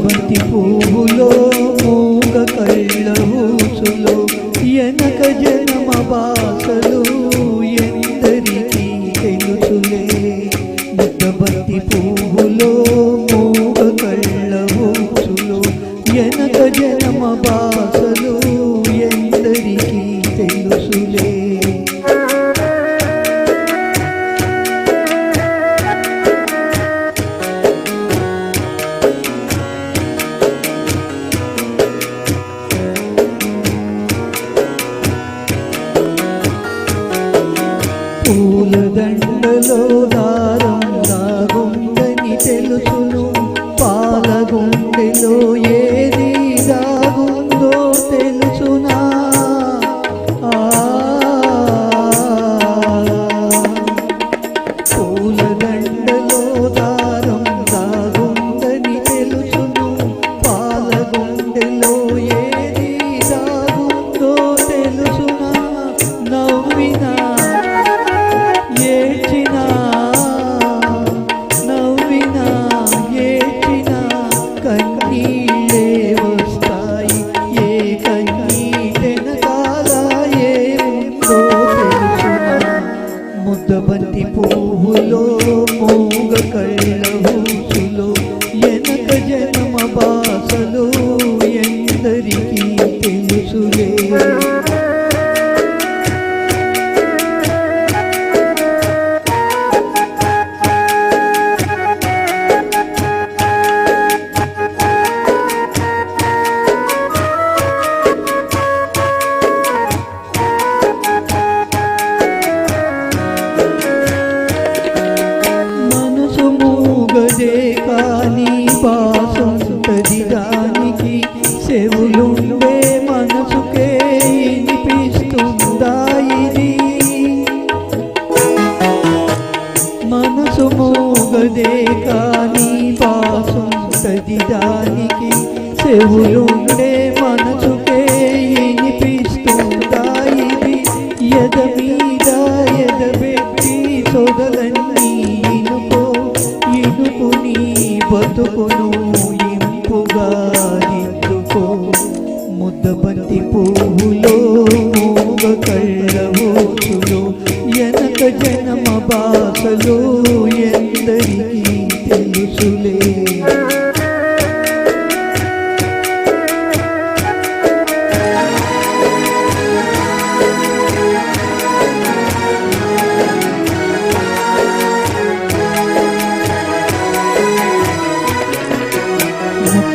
పువ్వులో మూగ కళ్ళ ఊసులో ఎనక జనమ బాసలు ఎందరికీ తెలుసులే ముద్దబంతి పువ్వులో పూలదండలో దారం లాగుందని తెలుసును. పాలగుండెలో ఏ బంతి పువ్వులో మూగ కళ్ళ ఊసులో ఎనక జన్మ బాసలో ఎందరికీ తెలుసులే. నిజానికి చెవులుండే మనసుకే వినిపిస్తుందా ఇది ఎద మీద ఎద పెట్టి సొదలన్నీ ఇనుకో ఇనుకుని బతుకును ఇంపుగా నిందుకో ముద్దబంతి పువ్వులో మూగ కళ్ళ ఎనక జనమ బాసలో ఎందరికీ తెలుసులే.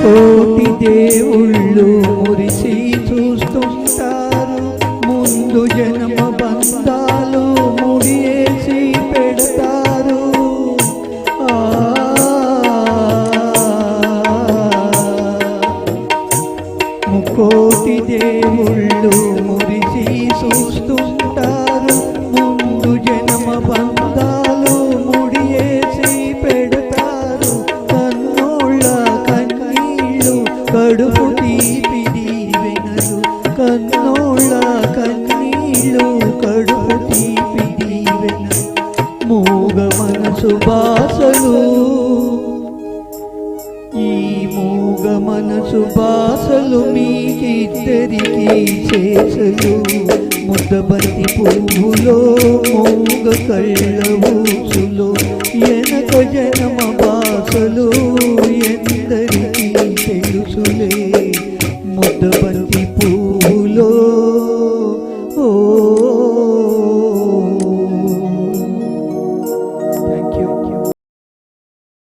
కోటి దేవుళ్ళు మురిసి చూస్తుంటారు. ముందు జన్మ బంధ కడుపు తీపిడి దీవెనలు కన్నోళ్ళ కన్నీళ్ళు కడుపు తీపిడి దీవెనలు మూగ మనసు బాసలు. ఈ మూగ మనసు బాసలు మీకిద్దరికి చేసలు. ముద్దబంతి పువ్వులో మూగ కళ్ళ ఊసులో.